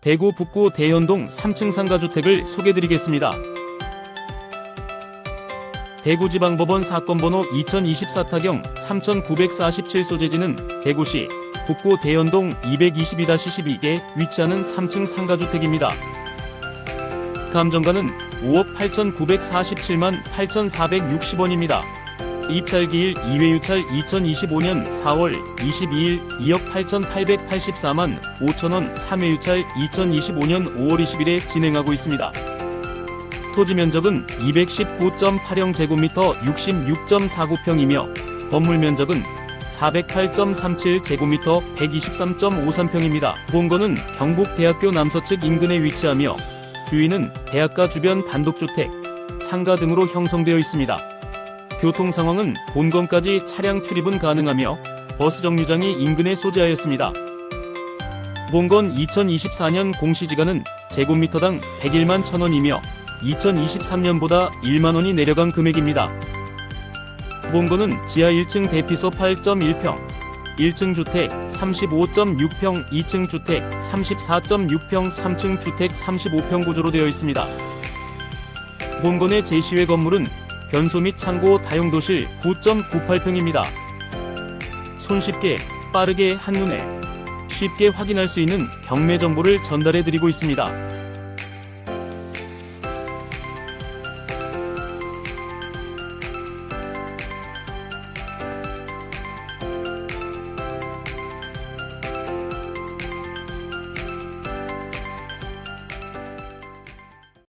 대구 북구 대현동 3층 상가주택을 소개드리겠습니다. 대구지방법원 사건 번호 2024 타경 3947 소재지는 대구시 북구 대연동 222-12에 위치하는 3층 상가주택입니다. 감정가는 5억 8,947만 8,460원입니다. 입찰기일 2회 유찰 2025년 4월 22일 2억 8,884만 5천원 3회 유찰 2025년 5월 20일에 진행하고 있습니다. 토지 면적은 219.80제곱미터 66.49평이며 건물 면적은 408.37제곱미터 123.53평입니다. 본거는 경북대학교 남서측 인근에 위치하며 주위는 대학가 주변 단독주택, 상가 등으로 형성되어 있습니다. 교통 상황은 본건까지 차량 출입은 가능하며 버스 정류장이 인근에 소재하였습니다. 본건 2024년 공시지가는 제곱미터당 101만 1000원이며 2023년보다 1만 원이 내려간 금액입니다. 본거는 지하 1층 대피소 8.1평, 1층 주택 35.6평, 2층 주택 34.6평, 3층 주택 35평 구조로 되어 있습니다. 본건의 제시외 건물은 변소 및 창고 다용도실 9.98평입니다. 손쉽게 빠르게 한눈에 쉽게 확인할 수 있는 경매 정보를 전달해 드리고 있습니다.